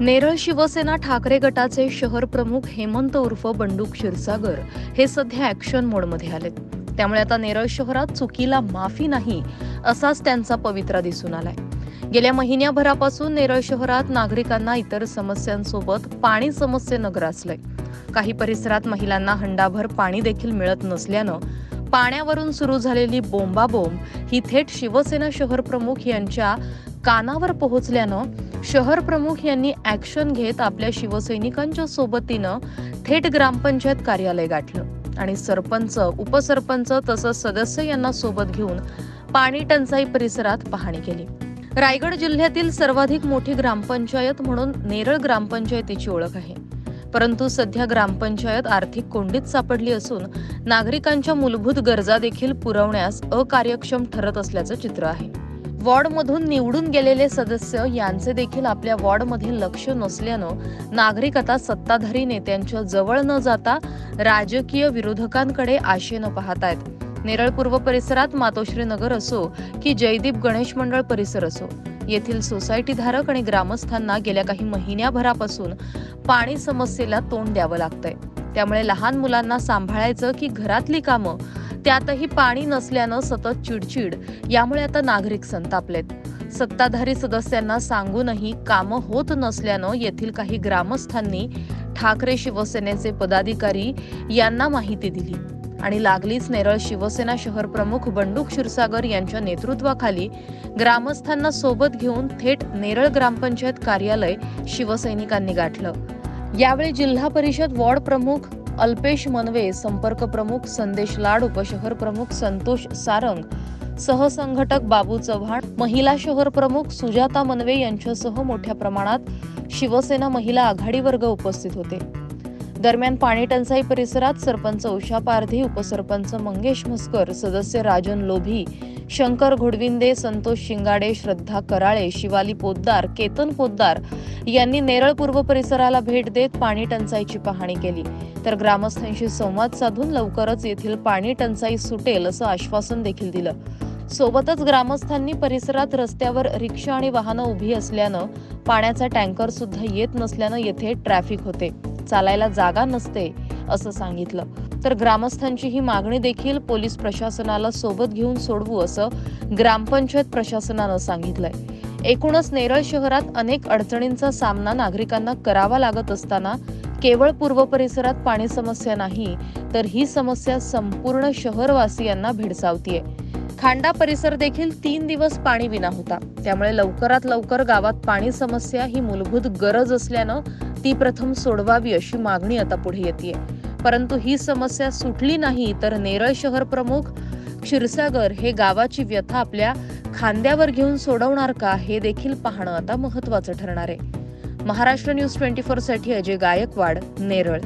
नेरळ शिवसेना ठाकरे गटाचे शहर प्रमुख हेमंत उर्फ बंडू क्षीरसागर हे सध्या ॲक्शन मोडमध्ये आलेत. त्यामुळे आता नेरळ शहरात चुकीला माफी नाही असाच त्यांचा पवित्रा दिसून आलाय. गेल्या महिन्याभरापासून नेरळ शहरात नागरिकांना इतर समस्यांसोबत पाणी समस्येनं ग्रासलंय. काही परिसरात महिलांना हंडाभर पाणी देखील मिळत नसल्यानं पाण्यावरून सुरू झालेली बोंबाबोंब ही थेट शिवसेना शहर प्रमुख यांच्या कानावर पोहोचल्यानं शहर प्रमुख यांनी ॲक्शन घेत आपल्या शिवसैनिकांच्या सोबतीनं थेट ग्रामपंचायत कार्यालय गाठलं. आणि सरपंच उपसरपंच तसंच सदस्य यांना सोबत घेऊन पाणी टंचाई परिसरात पाहणी केली. रायगड जिल्ह्यातील सर्वाधिक मोठी ग्रामपंचायत म्हणून नेरळ ग्रामपंचायतीची ओळख आहे. परंतु सध्या ग्रामपंचायत आर्थिक कोंडीत सापडली असून नागरिकांच्या मूलभूत गरजा देखील पुरवण्यास अकार्यक्षम ठरत असल्याचं चित्र आहे. वॉर्डमधून निवडून गेलेले सदस्य यांचे देखील आपल्या वॉर्डमध्ये लक्ष नसल्यानं नागरिक आता सत्ताधारी नेत्यांच्या जवळ न जाता राजकीय विरोधकांकडे आशेनं पाहत नेरळ पूर्व परिसरात मातोश्री नगर असो की जयदीप गणेश मंडळ परिसर असो येथील सोसायटी धारक आणि ग्रामस्थांना गेल्या काही महिन्याभरापासून पाणी समस्येला तोंड द्यावं लागतंय. त्यामुळे लहान मुलांना सांभाळायचं की घरातली कामं त्यातही पाणी नसल्यानं सतत चिडचिड. यामुळे आता नागरिक संतापलेत. सत्ताधारी सदस्यांना सांगूनही कामं होत नसल्यानं येथील काही ग्रामस्थांनी ठाकरे शिवसेनेचे पदाधिकारी यांना माहिती दिली. आणि लागलीच नेरळ शिवसेना शहर प्रमुख बंडू क्षीरसागर यांच्या नेतृत्वाखाली ग्रामस्थांना सोबत घेऊन थेट नेरळ ग्रामपंचायत कार्यालय शिवसैनिकांनी गाठलं. यावेळी जिल्हा परिषद वॉर्ड प्रमुख अल्पेश मनवे संपर्क प्रमुख संदेश लाड उपशहर प्रमुख संतोष सारंग सहसंघटक बाबू चव्हाण महिला शहर प्रमुख सुजाता मनवे यांच्यासह मोठ्या प्रमाणात शिवसेना महिला आघाडी वर्ग उपस्थित होते. दरम्यान पाणी टंचाई परिसरात सरपंच उषा पारधी उपसरपंच मंगेश मस्कर सदस्य राजन लोभी शंकर घोडविंदे संतोष शिंगाडे श्रद्धा कराळे शिवाली पोद्दार केतन पोद्दार यांनी नेरळ पूर्व परिसराला भेट देत पाणी टंचाईची पाहणी केली. तर ग्रामस्थांशी संवाद साधून लवकरच येथील पाणी टंचाई सुटेल असं आश्वासन देखील दिलं. सोबतच ग्रामस्थांनी परिसरात रस्त्यावर रिक्षा आणि वाहनं उभी असल्यानं पाण्याचा टँकर सुद्धा येत नसल्यानं येथे ट्रॅफिक होते. चालायला जागा नसते असं सांगितलं. तर ग्रामस्थांची ही मागणी देखील पोलीस प्रशासनाला सोबत घेऊन सोडवू असं ग्रामपंचायत प्रशासनानं सांगितलंय. एकूणच नेरळ शहरात अनेक अडचणींचा सामना नागरिकांना करावा लागत असताना केवळ पूर्व परिसरात पाणी समस्या नाही तर ही समस्या संपूर्ण शहरवासियांना भेडसावतीये. खांडा परिसर देखील तीन दिवस पाणी विना होता. त्यामुळे लवकरात लवकर गावात पाणी समस्या ही मूलभूत गरज असल्यानं ती प्रथम सोडवावी अशी मागणी आता पुढे येते परंतु ही समस्या सुटली नाही तर नेरळ शहर प्रमुख क्षीरसागर हे गावाची व्यथा आपल्या खांद्यावर घेऊन सोडवणार का हे देखील पाहणं आता महत्वाचं ठरणार आहे. महाराष्ट्र न्यूज ट्वेंटी फोरसाठी अजय गायकवाड नेरळ.